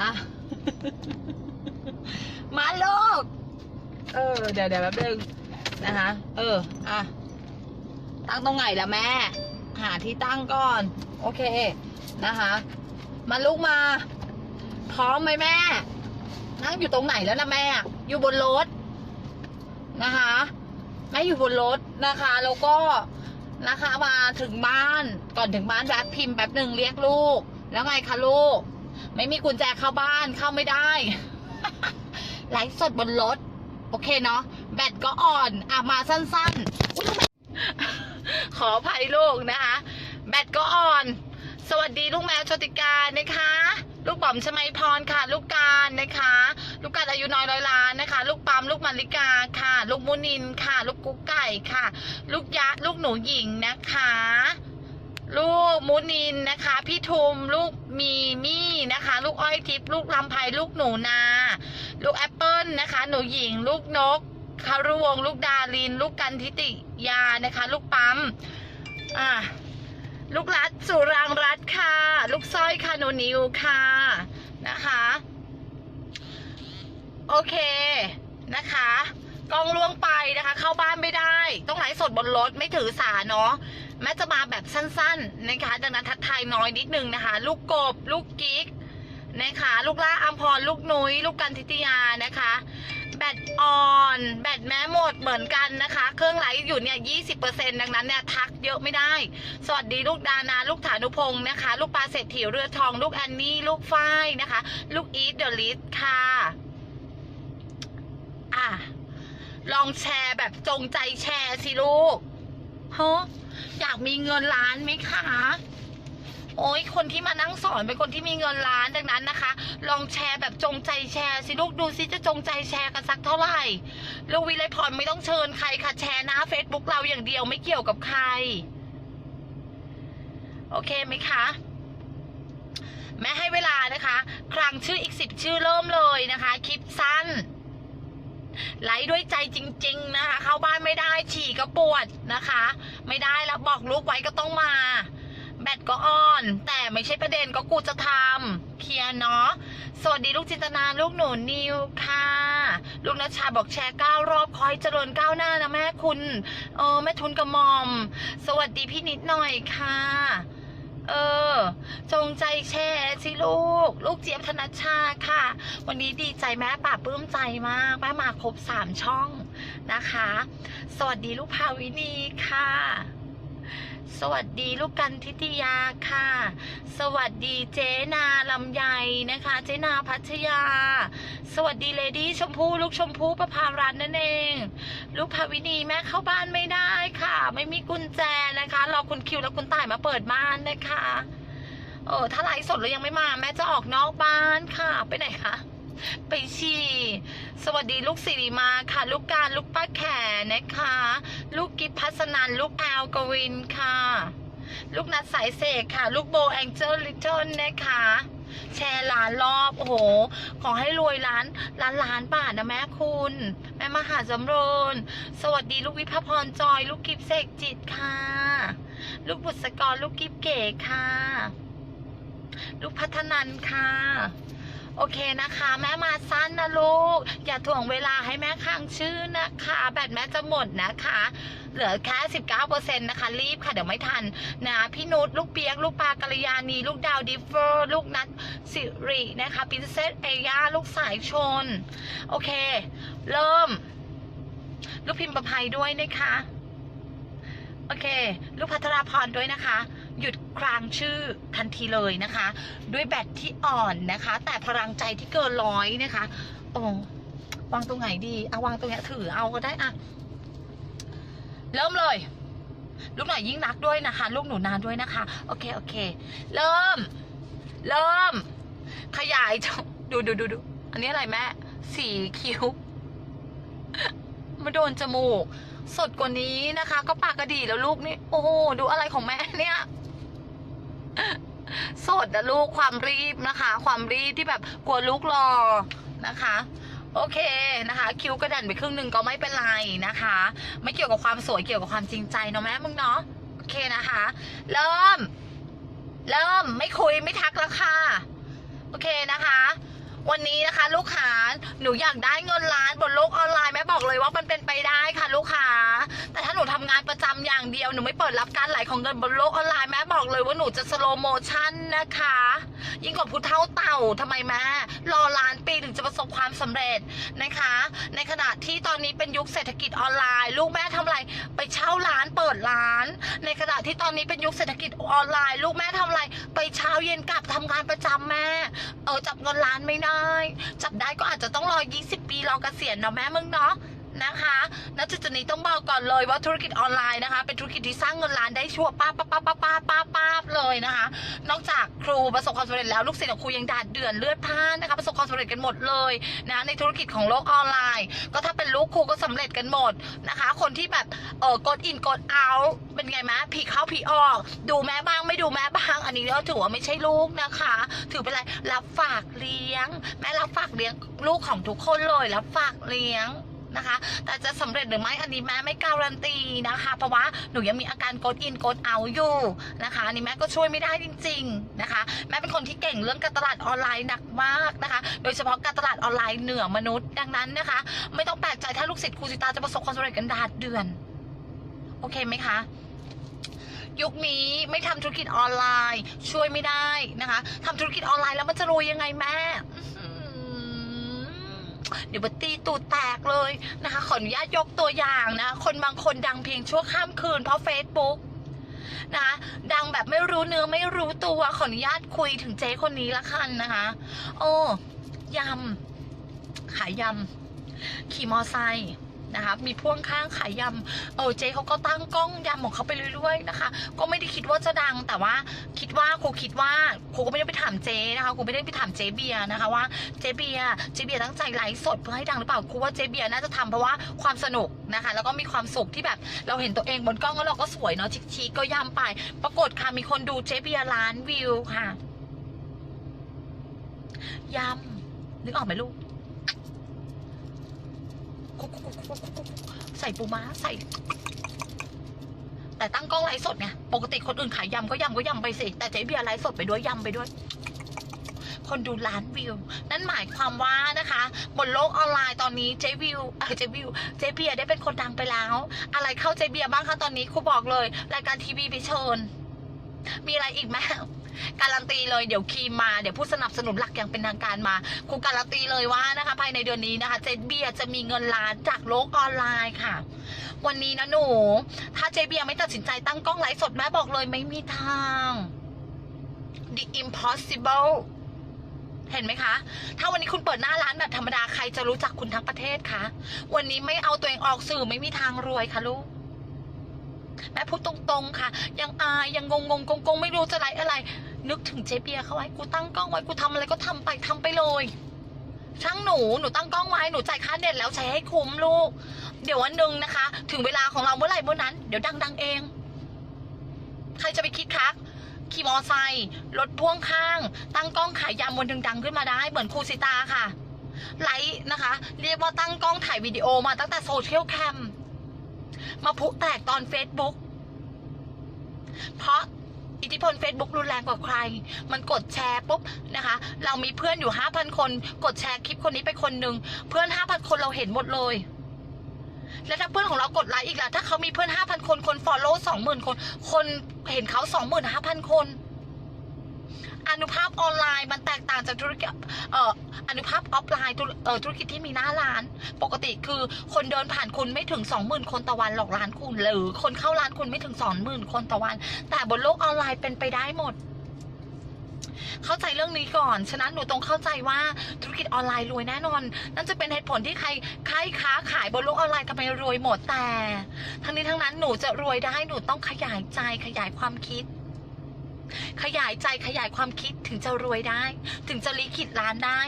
อะ มาลูก เออ เดี๋ยวเดี๋ยวแป๊บนึงนะคะ เออ อะ ตั้งตรงไหนล่ะแม่ หาที่ตั้งก่อน โอเค นะคะ มาลูกมา พร้อมไหมแม่ นั่งอยู่ตรงไหนแล้วนะแม่ อยู่บนรถ นะคะ แม่อยู่บนรถนะคะ แล้วก็นะคะมาถึงบ้าน ก่อนถึงบ้านแวะพิมพ์แป๊บหนึ่งเรียกลูก แล้วไงคะลูก ไม่มีกุญแจเข้าบ้านเข้าไม่ได้ ไลฟ์สดบนรถ โอเคเนาะแบตก็อ่อนอะมาสั้นๆอุ๊ยขออภัยลูกนะคะ แบตก็อ่อน สวัสดีลูกแมวโชติการนะคะ ลูกบอมชมัยพรค่ะ ลูกการนะคะ ลูกการอายุน้อยร้อยล้านนะคะ ลูกปั๊มลูกมาริกาค่ะ ลูกมุนินค่ะ ลูกกุ๊กไก่ค่ะ ลูกยะลูกหนูหญิงนะคะ ลูกมุนินนะคะ พี่ทุมลูกมีมี่นะคะ ลูกอ้อยทิพย์ลูกลำไพลูกหนูนา ลูกแอปเปิลนะคะ หนูหญิง ลูกนกคารุวง ลูกดาริน ลูกกันทิติยานะคะ ลูกปั๊มอ่าลูกรัดสุรางรัตค่ะ ลูกสร้อยค่ะหนูนิวค่ะนะคะ โอเคนะคะกองล่วงไปนะคะ เข้าบ้านไม่ได้ ต้องไลฟ์สดบนรถไม่ถือสาเนาะ แม้จะมาแบบสั้นๆนะคะ ดังนั้นทักทายน้อยนิดนึงนะคะ ลูกกบ ลูกกิ๊กนะคะ ลูกล่าอัมพร ลูกนุ้ย ลูกกันทิตยานะคะ แบตอ่อน แบตแม้หมดเหมือนกันนะคะ เครื่องไลฟ์อยู่เนี่ยยี่สิบเปอร์เซ็นดังนั้นเนี่ยทักเยอะไม่ได้ สวัสดีลูกดานา ลูกฐานุพงศ์นะคะ ลูกปลาเศรษฐีเรือทอง ลูกแอนนี่ ลูกฝ้ายนะคะ ลูกอีทเดอะลิสค่ะอะลองแชร์แบบจงใจแชร์สิลูกฮะอากมีเงินล้านไหมคะ โอ้ยคนที่มานั่งสอนเป็นคนที่มีเงินล้านดังนั้นนะคะ ลองแชร์แบบจงใจแชร์สิลูกดูสิจะจงใจแชร์กันสักเท่าไหร่ลูกวิไลพรไม่ต้องเชิญใครค่ะแชร์หน้าเฟซบุ๊กเราอย่างเดียวไม่เกี่ยวกับใคร โอเคไหมคะแม่ให้เวลานะคะ ครั้งชื่ออีกสิบชื่อเริ่มเลยนะคะ คลิปสั้น ไลฟ์ด้วยใจจริง ๆ นะคะ เข้าบ้านไม่ได้ฉี่ก็ปวดนะคะ ไม่ได้แล้วบอกลูกไว้ก็ต้องมา แบตก็อ่อน แต่ไม่ใช่ประเด็นก็กูจะทำเคลียร์เนาะสวัสดีลูกจินตนาลูกหนูนิวค่ะ ลูกนัชชาบอกแชร์เก้ารอบคอยเจริญก้าวหน้านะแม่คุณเออแม่ทุนกระมอม สวัสดีพี่นิดหน่อยค่ะ เออ จงใจแชร์สิลูก ลูกเจี๊ยบธนชชาค่ะ วันนี้ดีใจแม่ป่าปลื้มใจมากแม่มาครบสามช่องนะคะ สวัสดีลูกภาวินีค่ะ สวัสดีลูกกันทิติยาค่ะ สวัสดีเจนาลำไยนะคะ เจนาพัชยา สวัสดีเลดี้ชมพู่ลูกชมพู่ประภารันนั่นเอง ลูกภาวินีแม่เข้าบ้านไม่ได้ค่ะ ไม่มีกุญแจนะคะรอคุณคิวและคุณต่ายมาเปิดบ้านนะคะเออถ้าไลฟ์สดแล้วยังไม่มา แม่จะออกนอกบ้านค่ะ ไปไหนคะ ไปฉี่ สวัสดีลูกสิริมาค่ะ ลูกการลูกป้าแขนะคะ ลูกกิฟพัสนันลูกแอลกวินค่ะ ลูกนัดสายเสกค่ะ ลูกโบแองเจิลลิตเทิลนะคะแชร์ล้านรอบ โอ้โห ขอให้รวยล้านล้านล้านบาทนะแม่คุณ แม่มหาจำริญสวัสดีลูกวิภพรจอย ลูกกิฟเสกจิตค่ะ ลูกบุษกรลูกกิฟเก๋ค่ะ ลูกพัฒนันค่ะ โอเคนะคะ แม่มาสั้นนะลูก อย่าถ่วงเวลาให้แม่ค้างชื่อนะคะ แบตแม่จะหมดนะคะ เหลือแค่ 19%นะคะ รีบค่ะ เดี๋ยวไม่ทันนะพี่นุชลูกเปียก ลูกปลากัลยาณีลูกดาวดิฟเฟอร์ ลูกนัทสิรินะคะปินเซสเอยาลูกสายชน โอเค เริ่ม ลูกพิมพ์ประภัยด้วยนะคะ โอเค ลูกพัทราพรด้วยนะคะ หยุดครางชื่อทันทีเลยนะคะ ด้วยแบตที่อ่อนนะคะ แต่พลังใจที่เกินร้อยนะคะโอ้วางตรงไหนดีเอาวางตรงนี้ถือเอาก็ได้อะเริ่มเลย ลูกหน่อยยิ่งรักด้วยนะคะ ลูกหนูนานด้วยนะคะ โอเคโอเค เริ่ม เริ่ม ขยายดูดูดูดูอันนี้อะไรแม่สีคิ้วมาโดนจมูก สดกว่านี้นะคะ ก็ปากกระดีแล้วลูกนี่ โอ้โหดูอะไรของแม่เนี่ย สดนะลูกความรีบนะคะ ความรีบที่แบบกลัวลูกรอนะคะ โอเคนะคะ คิ้วกระดันไปครึ่งหนึ่งก็ไม่เป็นไรนะคะ ไม่เกี่ยวกับความสวยเกี่ยวกับความจริงใจเนาะแม่มึงเนาะโอเคนะคะ เริ่ม เริ่มไม่คุยไม่ทักแล้วค่ะโอเคนะคะวันนี้นะคะ ลูกค้าหนูอยากได้เงินล้านบนโลกออนไลน์แม่บอกเลยว่ามันเป็น ย่างเดียวหนูไม่เปิดรับการไหลของเงินบนโลกออนไลน์แม่บอกเลยว่าหนูจะสโลโมชั่นนะคะ ยิ่งกว่าผู้เท่าเต่าทำไมแม่รอล้านปีถึงจะประสบความสำเร็จนะคะ ในขณะที่ตอนนี้เป็นยุคเศรษฐกิจออนไลน์ ลูกแม่ทำอะไรไปเช่าร้านเปิดร้าน ในขณะที่ตอนนี้เป็นยุคเศรษฐกิจออนไลน์ ลูกแม่ทำอะไรไปเช้าเย็นกลับทำงานประจำแม่เออจับเงินล้านไม่ได้ จับได้ก็อาจจะต้องรอ 20 ปีรอเกษียณเนาะแม่มึงเนาะ นะคะณจุดจุดนี้ต้องบอกก่อนเลยว่าธุรกิจออนไลน์นะคะ เป็นธุรกิจที่สร้างเงินล้านได้ชัวร์ป้าป้าป้าป้าป้าป้าป้าเลยนะคะ นอกจากครูประสบความสำเร็จแล้วลูกศิษย์ของครูยังดาดเดือนเลือดพล่านนะคะประสบความสำเร็จกันหมดเลยนะในธุรกิจของโลกออนไลน์ ก็ถ้าเป็นลูกครูก็สำเร็จกันหมดนะคะ คนที่แบบเออกดอินกดเอาเป็นไงม่ผีเข้าผีออก ดูแม่บ้างไม่ดูแม่บ้างอันนี้ก็ถือว่าไม่ใช่ลูกนะคะ ถือเป็นอะไรรับฝากเลี้ยง แม่รับฝากเลี้ยงลูกของทุกคนเลยรับฝากเลี้ยง นะคะ แต่จะสำเร็จหรือไม่อันนี้แม่ไม่การันตีนะคะ เพราะว่าหนูยังมีอาการกดอินกดเอาอยู่นะคะอันนี้แม่ก็ช่วยไม่ได้จริง ๆนะคะ แม่เป็นคนที่เก่งเรื่องการตลาดออนไลน์หนักมากนะคะ โดยเฉพาะการตลาดออนไลน์เหนือมนุษย์ดังนั้นนะคะ ไม่ต้องแปลกใจถ้าลูกศิษย์ครูสิตาจะประสบความสำเร็จกันดาดเดือน โอเคไหมคะยุคนี้ไม่ทำธุรกิจออนไลน์ ช่วยไม่ได้นะคะทำธุรกิจออนไลน์แล้วมันจะรวยยังไงแม่ เดี๋ยวบัตตีตูดแตกเลยนะคะขออนุญาตยกตัวอย่างนะ คนบางคนดังเพียงชั่วข้ามคืนเพราะ Facebook นะคะดังแบบไม่รู้เนื้อไม่รู้ตัวขออนุญาตคุยถึงเจ๊คนนี้ละกันนะคะ โอ้ยำขายยำขี่มอไซค์ นะคะ มีพ่วงข้างขายยำเออเจ๊เขาก็ตั้งกล้องยำของเขาไปเรื่อยๆนะคะ ก็ไม่ได้คิดว่าจะดังแต่ว่าคิดว่าครูคิดว่าครูก็ไม่ได้ไปถามเจ๊นะคะครูไม่ได้ไปถามเจ๊เบียร์นะคะว่าเจ๊เบียร์เจ๊เบียร์ตั้งใจไลฟ์สดเพื่อให้ดังหรือเปล่าครูว่าเจ๊เบียร์น่าจะทำเพราะว่าความสนุกนะคะ แล้วก็มีความสุขที่แบบเราเห็นตัวเองบนกล้องแล้วเราก็สวยเนาะชิคๆก็ยำไป ปรากฏค่ะมีคนดูเจ๊เบียร์ล้านวิวค่ะยำนึกออกไหมลูก ใส่ปูม้าใส่ แต่ตั้งกล้องไลฟ์สดไงปกติคนอื่นขายยำก็ยำก็ยำไปสิแต่เจ๊เบียร์ไลฟ์สดไปด้วยยำไปด้วย คนดูล้านวิว นั่นหมายความว่านะคะ บนโลกออนไลน์ตอนนี้เจ๊วิวเออเจ๊วิวเจ๊เบียร์ได้เป็นคนดังไปแล้ว อะไรเข้าเจ๊เบียร์บ้างคะตอนนี้ครูบอกเลย รายการทีวีไปเชิญมีอะไรอีกไหม การันตีเลยเดี๋ยวครีมมาเดี๋ยวผู้สนับสนุนหลักอย่างเป็นทางการมาครูการันตีเลยว่านะคะ ภายในเดือนนี้นะคะเจเบียจะมีเงินล้านจากโลกออนไลน์ค่ะ วันนี้นะหนู ถ้าเจเบียไม่ตัดสินใจตั้งกล้องไลฟ์สดแม่บอกเลยไม่มีทาง the impossible เห็นไหมคะ ถ้าวันนี้คุณเปิดหน้าร้านแบบธรรมดาใครจะรู้จักคุณทั้งประเทศคะ วันนี้ไม่เอาตัวเองออกสื่อไม่มีทางรวยค่ะลูก แม่พูดตรงๆค่ะ ยังอายยังงงงงงงไม่รู้จะไรอะไร นึกถึงเจเบียร์เขาไว้กูตั้งกล้องไว้กูทำอะไรก็ทำไปทำไปเลยช่างหนูหนูตั้งกล้องไว้หนูจ่ายค่าเน็ตแล้วใช้ให้คุ้มลูก เดี๋ยววันหนึ่งนะคะ ถึงเวลาของเราเมื่อไหร่เมื่อนั้น เดี๋ยวดังดังๆเอง ใครจะไปคิดคะขี่มอไซค์รถพ่วงข้าง ตั้งกล้องขายยำวันหนึ่งดังขึ้นมาได้ เหมือนครูสิตาค่ะไลฟ์นะคะ เรียกว่าตั้งกล้องถ่ายวิดีโอมาตั้งแต่โซเชียลแคม มาพุแตกตอน Facebook เพราะอิทธิพล Facebook รุนแรงกว่าใคร มันกดแชร์ปุ๊บนะคะ เรามีเพื่อนอยู่ 5,000 คน กดแชร์คลิปคนนี้ไปคนหนึ่ง เพื่อน 5,000 คนเราเห็นหมดเลย แล้วถ้าเพื่อนของเรากดไลค์อีกล่ะ ถ้าเขามีเพื่อน 5,000 คน คนฟอลโล่20,000 คน คนเห็นเขา 25,000 คน อนุภาพออนไลน์มันแตกต่างจากธุรกิจเอ่ออนุภาพออฟไลน์ธุรเอ่อธุรกิจที่มีหน้าร้าน ปกติคือคนเดินผ่านคุณไม่ถึง 20,000 คนต่อวันหรอกร้านคุณ หรือคนเข้าร้านคุณไม่ถึง 20,000 คนต่อวัน แต่บนโลกออนไลน์เป็นไปได้หมด เข้าใจเรื่องนี้ก่อน ฉะนั้นหนูต้องเข้าใจว่าธุรกิจออนไลน์รวยแน่นอน นั่นจะเป็นเหตุผลที่ใครใครค้าขายบนโลกออนไลน์ทำไมรวยหมดแต่ ทั้งนี้ทั้งนั้นหนูจะรวยได้หนูต้องขยายใจขยายความคิด ขยายใจขยายความคิดถึงจะรวยได้ ถึงจะลิขิตล้านได้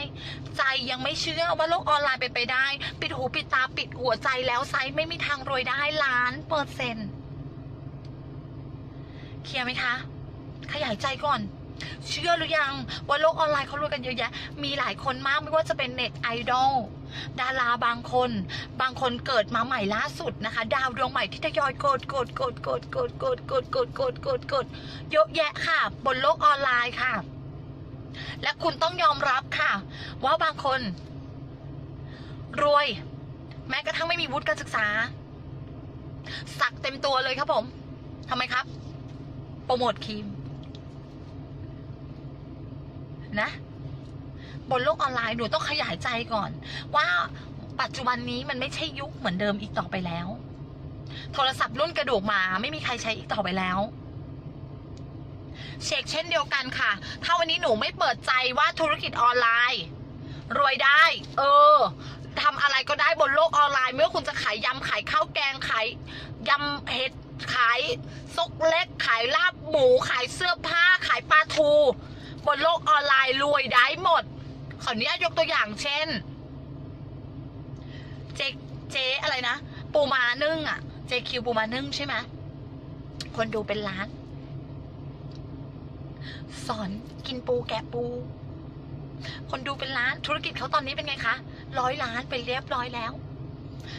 ใจยังไม่เชื่อว่าโลกออนไลน์เป็นไปได้ ปิดหูปิดตาปิดหัวใจแล้วไซส์ไม่มีทางรวยได้ล้านเปอร์เซ็นต์เคลียร์ไหมคะ ขยายใจก่อน เชื่อหรือยังว่าโลกออนไลน์เขารวยกันเยอะแยะ มีหลายคนมากไม่ว่าจะเป็นเน็ตไอดอลดาราบางคน บางคนเกิดมาใหม่ล่าสุดนะคะ ดาวดวงใหม่ที่ทยอยกดกดกดกดกดกดกดกดกดกดกดเยอะแยะค่ะ บนโลกออนไลน์ค่ะ และคุณต้องยอมรับค่ะ ว่าบางคน รวย แม้กระทั่งไม่มีวุฒิการศึกษา สักเต็มตัวเลยครับผมทำไมครับ โปรโมทครีม นะ บนโลกออนไลน์หนูต้องขยายใจก่อน ว่าปัจจุบันนี้มันไม่ใช่ยุคเหมือนเดิมอีกต่อไปแล้ว โทรศัพท์รุ่นกระดูกหมาไม่มีใครใช้อีกต่อไปแล้วเช็คเช่นเดียวกันค่ะ ถ้าวันนี้หนูไม่เปิดใจว่าธุรกิจออนไลน์ รวยได้ เออทำอะไรก็ได้บนโลกออนไลน์เมื่อคุณจะขายยำขายข้าวแกงขายยำเห็ดขายซกเล็ก ขายลาบหมู ขายเสื้อผ้า ขายปลาทู นโลกออนไลน์รวยได้หมด ขออนุญาตยกตัวอย่างเช่น เจเจอะไรนะ ปูมานึ่งอะเจคิวปูมานึ่งใช่ไหมคนดูเป็นล้าน สอนกินปูแกะปู คนดูเป็นล้าน ธุรกิจเขาตอนนี้เป็นไงคะร้อยล้านไปเรียบร้อยแล้ว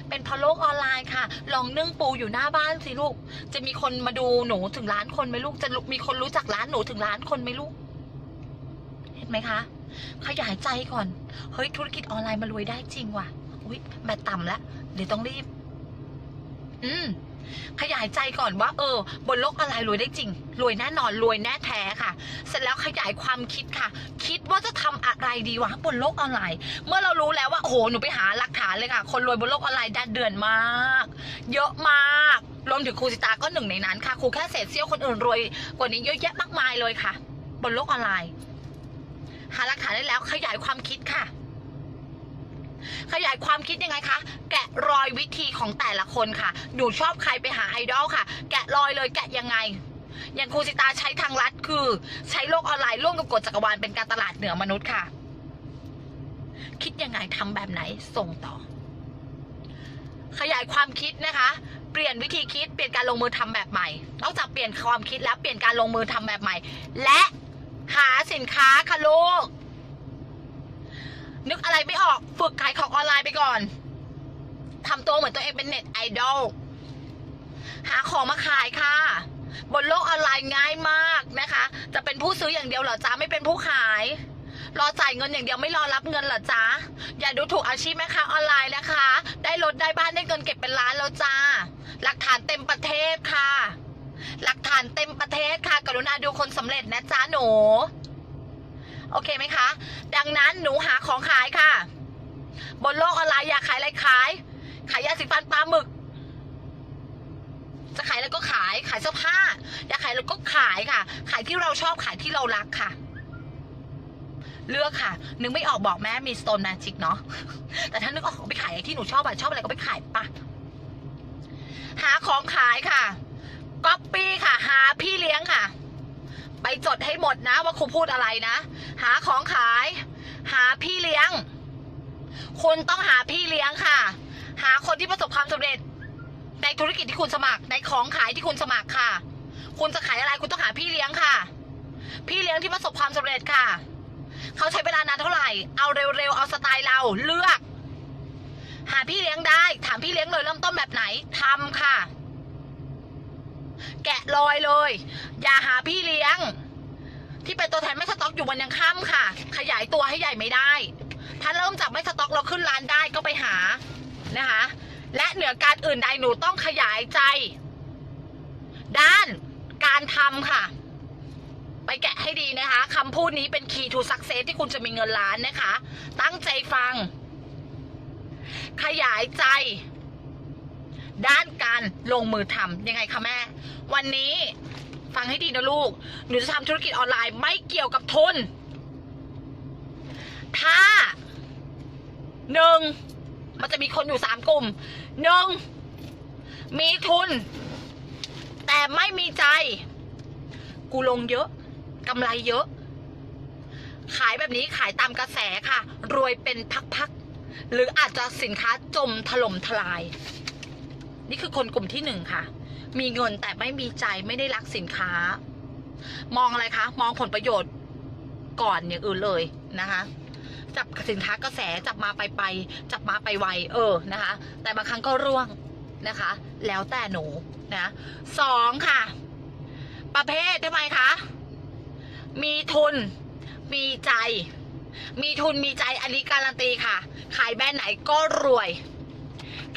เป็นพะโลกออนไลน์ค่ะ ลองนึ่งปูอยู่หน้าบ้านสิลูก จะมีคนมาดูหนูถึงล้านคนไหมลูก จะมีคนรู้จักร้านหนูถึงล้านคนไหมลูก ไหมคะ ขยายใจก่อน เฮ้ย ธุรกิจออนไลน์มารวยได้จริงว่ะ อุ้ยแบตต่ำแล้วเดี๋ยวต้องรีบ อืม ขยายใจก่อนว่า เออ บนโลกออนไลน์รวยได้จริง รวยแน่นอนรวยแน่แท้ค่ะ เสร็จแล้วขยายความคิดค่ะ คิดว่าจะทำอะไรดีวะบนโลกออนไลน์ เมื่อเรารู้แล้วว่าโอ้โหหนูไปหาหลักฐานเลยค่ะ คนรวยบนโลกออนไลน์ดันเดือนมาก เยอะมากรวมถึงครูสิตาก็หนึ่งในนั้นค่ะครูแค่เศษเสี้ยวคนอื่นรวยกว่านี้เยอะแยะมากมายเลยค่ะ บนโลกออนไลน์ หาหลักฐานได้แล้ว ขยายความคิดค่ะ ขยายความคิดยังไงคะ แกะรอยวิธีของแต่ละคนค่ะ หนูชอบใครไปหาไอดอลค่ะ แกะรอยเลยแกะยังไงอย่างครูสิตาใช้ทางลัดคือ ใช้โลกออนไลน์ร่วมกับกฎจักรวาลเป็นการตลาดเหนือมนุษย์ค่ะ คิดยังไงทำแบบไหนส่งต่อ ขยายความคิดนะคะ เปลี่ยนวิธีคิดเปลี่ยนการลงมือทำแบบใหม่นอกจากเปลี่ยนความคิดแล้วเปลี่ยนการลงมือทำแบบใหม่ และ หาสินค้าค่ะลูก นึกอะไรไม่ออกฝึกขายของออนไลน์ไปก่อนทำตัวเหมือนตัวเองเป็นเน็ตไอดอลหาของมาขายค่ะ บนโลกออนไลน์ง่ายมากนะคะ จะเป็นผู้ซื้ออย่างเดียวเหรอจ๊ะไม่เป็นผู้ขาย รอจ่ายเงินอย่างเดียวไม่รอรับเงินเหรอจ๊ะอย่าดูถูกอาชีพแม่ค้าออนไลน์นะคะ ได้รถได้บ้านได้เงินเก็บเป็นล้านแล้วจ้า หลักฐานเต็มประเทศค่ะ หลักฐานเต็มประเทศค่ะ กรุณาดูคนสำเร็จนะจ๊ะหนู โอเคไหมคะ ดังนั้นหนูหาของขายค่ะ บนโลกออนไลน์อยากขายอะไรขาย ขายยาสีฟันปลาหมึก จะขายอะไรก็ขาย ขายเสื้อผ้า อยากขายอะไรก็ขายค่ะ ขายที่เราชอบขายที่เรารักค่ะเลือกค่ะ นึกไม่ออกบอกแม่มีสโตนแมจิกเนาะ แต่ถ้านึกออกไปขายที่หนูชอบอะชอบอะไรก็ไปขายปะ หาของขายค่ะ ก๊อปปี้ค่ะ หาพี่เลี้ยงค่ะ ไปจดให้หมดนะว่าครูพูดอะไรนะ หาของขาย หาพี่เลี้ยง คุณต้องหาพี่เลี้ยงค่ะ หาคนที่ประสบความสำเร็จ ในธุรกิจที่คุณสมัคร ในของขายที่คุณสมัครค่ะ คุณจะขายอะไรคุณต้องหาพี่เลี้ยงค่ะ พี่เลี้ยงที่ประสบความสำเร็จค่ะ เขาใช้เวลานานเท่าไหร่ เอาเร็วๆ เอาสไตล์เราเลือก หาพี่เลี้ยงได้ ถามพี่เลี้ยงเลยเริ่มต้นแบบไหนทำค่ะ แกะรอยเลย อย่าหาพี่เลี้ยง ที่เป็นตัวแทนไม่สต็อกอยู่วันยังค่ำค่ะ ขยายตัวให้ใหญ่ไม่ได้ ถ้าเริ่มจากไม่สต็อกเราขึ้นร้านได้ก็ไปหานะคะ และเหนือการอื่นใดหนูต้องขยายใจ ด้านการทำค่ะ ไปแกะให้ดีนะคะคำพูดนี้เป็น key to success ที่คุณจะมีเงินล้านนะคะ ตั้งใจฟัง ขยายใจ ด้านการลงมือทำยังไงคะแม่ วันนี้ฟังให้ดีนะลูก หนูจะทำธุรกิจออนไลน์ไม่เกี่ยวกับทุน ถ้าหนึ่งมันจะมีคนอยู่สามกลุ่มหนึ่งมีทุน แต่ไม่มีใจ กูลงเยอะกำไรเยอะ ขายแบบนี้ขายตามกระแสค่ะ รวยเป็นพักๆ หรืออาจจะสินค้าจมถล่มทลาย นี่คือคนกลุ่มที่หนึ่งค่ะ มีเงินแต่ไม่มีใจไม่ได้รักสินค้า มองอะไรคะ มองผลประโยชน์ก่อนอย่างอื่นเลยนะคะ จับสินค้ากระแสจับมาไปไป จับมาไปไวเออนะคะ แต่บางครั้งก็ร่วงนะคะ แล้วแต่หนูนะสองค่ะ ประเภททำไมคะ มีทุน มีใจ มีทุนมีใจอันนี้การันตีค่ะ ขายแบรนด์ไหนก็รวย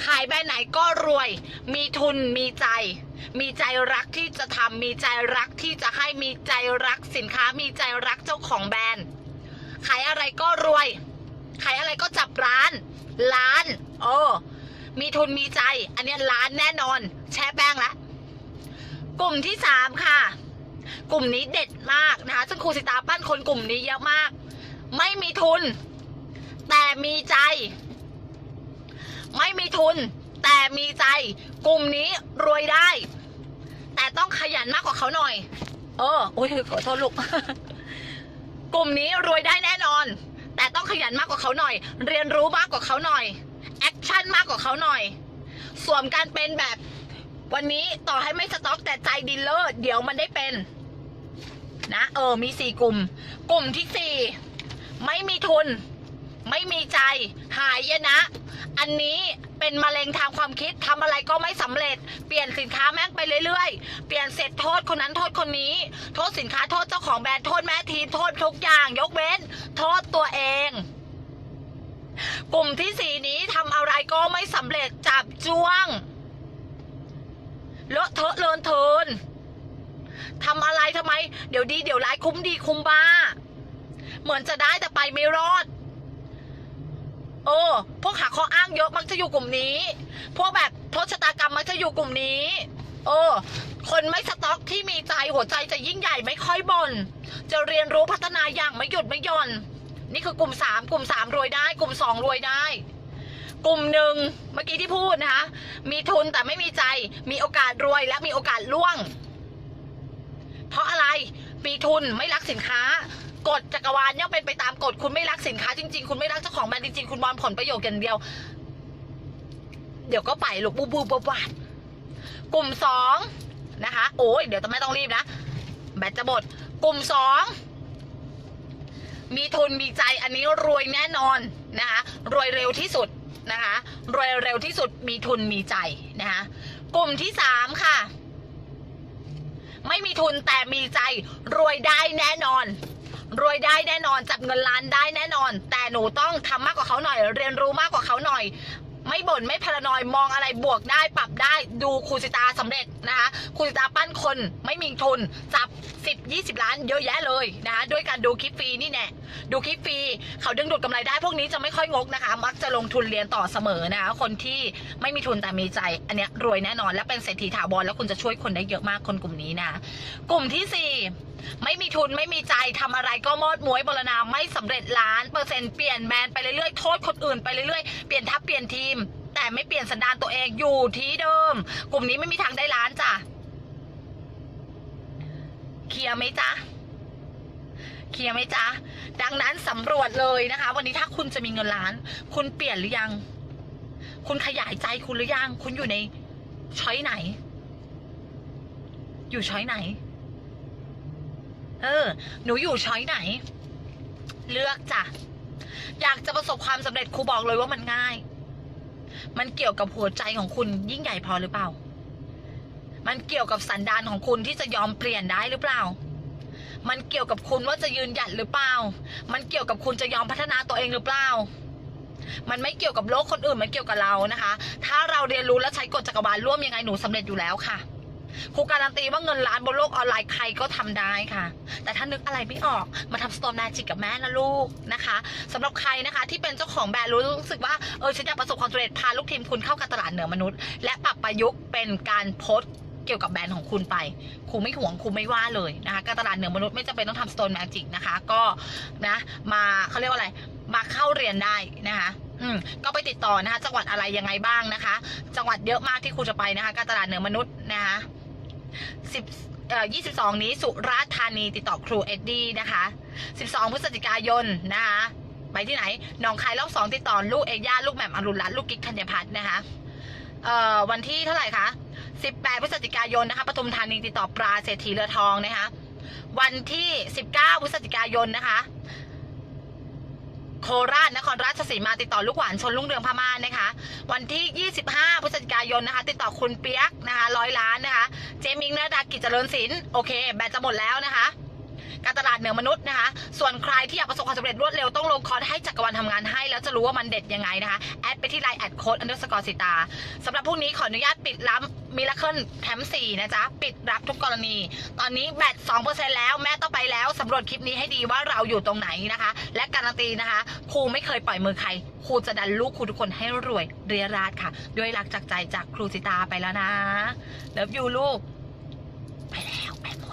ขายแบรนด์ไหนก็รวย มีทุนมีใจ มีใจรักที่จะทำมีใจรักที่จะให้มีใจรักสินค้า มีใจรักเจ้าของแบรนด์ ขายอะไรก็รวย ขายอะไรก็จับร้าน ร้าน โอ้มีทุนมีใจ อันนี้ร้านแน่นอน แช่แป้งละกลุ่มที่สามค่ะ กลุ่มนี้เด็ดมากนะคะซึ่งครูสิตาปั้นคนกลุ่มนี้เยอะมาก ไม่มีทุน แต่มีใจ ไม่มีทุน แต่มีใจ กลุ่มนี้รวยได้ แต่ต้องขยันมากกว่าเขาหน่อย เออโอ้ยขอโทษลูก กลุ่มนี้รวยได้แน่นอน แต่ต้องขยันมากกว่าเขาหน่อย เรียนรู้มากกว่าเขาหน่อย แอคชั่นมากกว่าเขาหน่อย สวมการเป็นแบบ วันนี้ต่อให้ไม่สต็อกแต่ใจดีลเลอร์ เดี๋ยวมันได้เป็น นะเออ มีสี่กลุ่ม กลุ่มที่สี่ไม่มีทุน ไม่มีใจ หายนะ อันนี้เป็นมะเร็งทางความคิดทำอะไรก็ไม่สำเร็จ เปลี่ยนสินค้าแม่งไปเรื่อยๆ เปลี่ยนเสร็จโทษคนนั้นโทษคนนี้ โทษสินค้าโทษเจ้าของแบรนด์โทษแม่ทีมโทษทุกอย่างยกเว้น โทษตัวเอง กลุ่มที่สี่นี้ทำอะไรก็ไม่สำเร็จจับจ้วงเลอะเทอะเลินเทินทำอะไรทำไม เดี๋ยวดีเดี๋ยวร้ายคุ้มดีคุ้มบ้า เหมือนจะได้แต่ไปไม่รอด เออ พวกหาข้ออ้างเยอะมักจะอยู่กลุ่มนี้ พวกแบบโทษชะตากรรมมักจะอยู่กลุ่มนี้ เออ คนไม่สต็อกที่มีใจหัวใจจะยิ่งใหญ่ไม่ค่อยบน่นจะเรียนรู้พัฒนาอย่างไม่หยุดไม่หย่อน นี่คือกลุ่มสามกลุ่มสามรวยได้ กลุ่มสองรวยได้ กลุ่มหนึ่งเมื่อกี้ที่พูดนะคะมีทุนแต่ไม่มีใจ มีโอกาสรวยและมีโอกาสล่วง เพราะอะไรมีทุนไม่รักสินค้า กฎจักรวาลย่อมเป็นไปตามกฎคุณไม่รักสินค้าจริงๆ คุณไม่รักเจ้าของแบรนด์จริงๆ คุณมองผลประโยชน์อย่างเดียว เดี๋ยวก็ไปลูกบูบูบวาดกลุ่มสองนะคะ โอ้ยเดี๋ยวต้องไม่ต้องรีบนะ แบตจะหมดกลุ่มสองมีทุนมีใจอันนี้รวยแน่นอนนะคะรวยเร็วที่สุดนะคะรวยเร็วที่สุดมีทุนมีใจนะคะกลุ่มที่สามค่ะ ไม่มีทุนแต่มีใจรวยได้แน่นอน รวยได้แน่นอน จับเงินล้านได้แน่นอน แต่หนูต้องทำมากกว่าเขาหน่อย เรียนรู้มากกว่าเขาหน่อย ไม่บ่นไม่พารานอยมองอะไรบวกได้ปรับได้ดูครูสิตาสำเร็จนะคะครูสิตาปั้นคนไม่มีทุนจับ10 20ล้านเยอะแยะเลยนะคะด้วยการดูคลิปฟรีนี่แน่ดูคลิปฟรีเขาดึงดูดกำไรได้พวกนี้จะไม่ค่อยงกนะคะ มักจะลงทุนเรียนต่อเสมอนะคะคนที่ไม่มีทุนแต่มีใจ อันเนี้ยรวยแน่นอน และเป็นเศรษฐีถาวรแล้วคุณจะช่วยคนได้เยอะมากคนกลุ่มนี้นะ กลุ่มที่สี่ ไม่มีทุนไม่มีใจทำอะไรก็มอดมวยบรณาไม่สำเร็จล้านเปอร์เซ็นต์เปลี่ยนแบรนไปเรื่อยๆโทษคนอื่นไปเรื่อยๆเปลี่ยนทัพเปลี่ยนทีม แต่ไม่เปลี่ยนสันดานตัวเองอยู่ที่เดิม กลุ่มนี้ไม่มีทางได้ล้านจ้ะเคลียร์ไหมจ๊ะเคลียร์ไหมจ๊ะดังนั้นสำรวจเลยนะคะ วันนี้ถ้าคุณจะมีเงินล้าน คุณเปลี่ยนหรือยัง คุณขยายใจคุณหรือยัง คุณอยู่ในช้อยไหน อยู่ช้อยไหน เออ หนูอยู่ช้อยไหน เลือกจ้ะ อยากจะประสบความสำเร็จครูบอกเลยว่ามันง่าย มันเกี่ยวกับหัวใจของคุณยิ่งใหญ่พอหรือเปล่า มันเกี่ยวกับสันดานของคุณที่จะยอมเปลี่ยนได้หรือเปล่า มันเกี่ยวกับคุณว่าจะยืนหยัดหรือเปล่า มันเกี่ยวกับคุณจะยอมพัฒนาตัวเองหรือเปล่ามันไม่เกี่ยวกับโลกคนอื่น มันเกี่ยวกับเรานะคะ ถ้าเราเรียนรู้และใช้กฎจักรวาลร่วมยังไงหนูสำเร็จอยู่แล้วค่ะ ครูการันตีว่าเงินล้านบนโลกออนไลน์ใครก็ทำได้ค่ะ แต่ถ้านึกอะไรไม่ออกมาทำสโตนแมจิกกับแม่นะลูกนะคะสำหรับใครนะคะที่เป็นเจ้าของแบรนด์รู้สึกว่าเออฉันอยากประสบความสำเร็จพาลูกทีมคุณเข้าการตลาดเหนือมนุษย์ และปรับประยุกต์เป็นการโพสเกี่ยวกับแบรนด์ของคุณไปครูไม่ห่วงครูไม่ว่าเลยนะคะ การตลาดเหนือมนุษย์ไม่จำเป็นต้องทำสโตนแมจิกนะคะ ก็นะมาเขาเรียกว่าอะไร มาเข้าเรียนได้นะคะอืมก็ไปติดต่อนะคะ จังหวัดอะไรยังไงบ้างนะคะ จังหวัดเยอะมากที่ครูจะไปนะคะ การตลาดเหนือมนุษย์นะคะ สิบเอ่อยี่สิบสองนี้สุราษฎร์ธานีติดต่อครูเอ็ดดี้นะคะสิบสองพฤศจิกายนนะคะไปที่ไหนหนองคายรอบสองติดต่อลูกเอย่าลูกแหม่มอรุณรัตน์ลูกกิ๊กธัญพัฒน์นะคะเอ่อวันที่เท่าไหร่คะสิบแปดพฤศจิกายนนะคะปทุมธานีติดต่อปลาเศรษฐีเรือทองนะคะ วันที่สิบเก้าพฤศจิกายนนะคะ โคราชนครราชสีมาติดต่อลูกหวานชนลุ่งเรืองพม่านะคะ วันที่ 25 พฤศจิกายนนะคะ ติดต่อคุณเปียกนะคะร้อยล้านนะคะ เจมิงนาดากิจเจริญศิลป์โอเค แบตจะหมดแล้วนะคะ การตลาดเหนือมนุษย์นะคะ ส่วนใครที่อยากประสบความสำเร็จรวดเร็วต้องลงคอร์สให้จักรวาลทำงานให้ แล้วจะรู้ว่ามันเด็ดยังไงนะคะ แอดไปที่ไลน์แอดโค้ดอันเดอร์สกอร์สิตาสำหรับพรุ่งนี้ขออนุญาตปิดรับมิราเคิลแคมป์สี่นะจ๊ะ ปิดรับทุกกรณี ตอนนี้แบต2%แล้วแม่ต้องไปแล้วสำรวจคลิปนี้ให้ดีว่าเราอยู่ตรงไหนนะคะ และการันตีนะคะครูไม่เคยปล่อยมือใครครูจะดันลูกครูทุกคนให้รวยเรียราดค่ะ ด้วยรักจากใจจากครูสิตาไปแล้วนะเลิฟยูลูก ไปแล้วบ๊ายบาย